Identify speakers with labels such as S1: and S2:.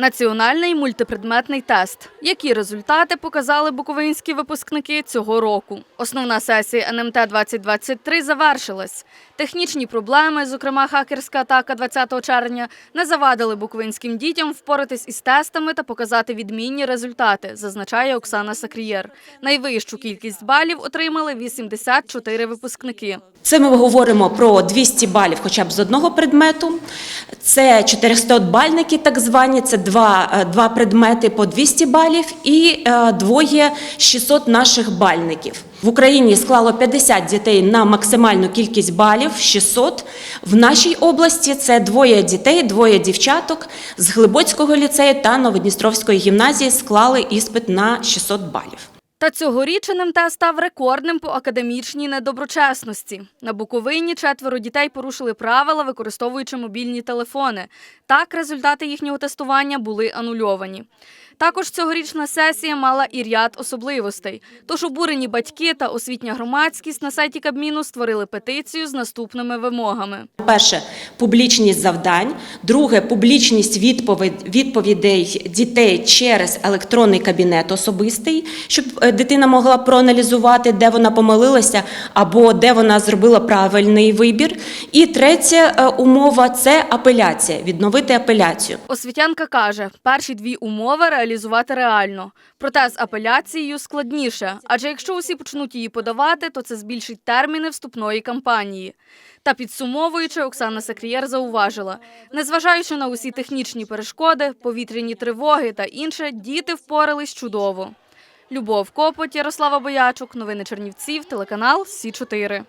S1: Національний мультипредметний тест. Які результати показали буковинські випускники цього року? Основна сесія НМТ 2023 завершилась. Технічні проблеми, зокрема хакерська атака 20 червня, не завадили буковинським дітям впоратись із тестами та показати відмінні результати, зазначає Оксана Сакрієр. Найвищу кількість балів отримали 84 випускники.
S2: Це ми говоримо про 200 балів хоча б з одного предмету. Це 400-бальники, так звані, це два, е, два предмети по 200 балів і е, двоє 600 наших бальників. В Україні склало 50 дітей на максимальну кількість балів 600. В нашій області це двоє дітей, двоє дівчаток з Глибоцького ліцею та Новодністровської гімназії склали іспит на 600 балів.
S1: Та цьогоріч НМТ став рекордним по академічній недоброчесності. На Буковині четверо дітей порушили правила, використовуючи мобільні телефони. Так, результати їхнього тестування були анульовані. Також цьогорічна сесія мала і ряд особливостей. Тож обурені батьки та освітня громадськість на сайті Кабміну створили петицію з наступними вимогами.
S2: Перше публічність завдань. Друге публічність відповідей дітей через електронний кабінет особистий, щоб е, дитина могла проаналізувати, де вона помилилася або де вона зробила правильний вибір. І третя е, умова це апеляція, відновити апеляцію.
S1: Освітянка каже, перші дві умови реалізувати реально. Проте з апеляцією складніше, адже якщо усі почнуть її подавати, то це збільшить терміни вступної кампанії. Та підсумовуючи, Оксана Сакрієр зауважила, незважаючи на усі технічні перешкоди, повітряні тривоги та інше, діти впорались чудово. Любов Копоть, Ярослава Боячук, новини Чернівців, телеканал Сі 4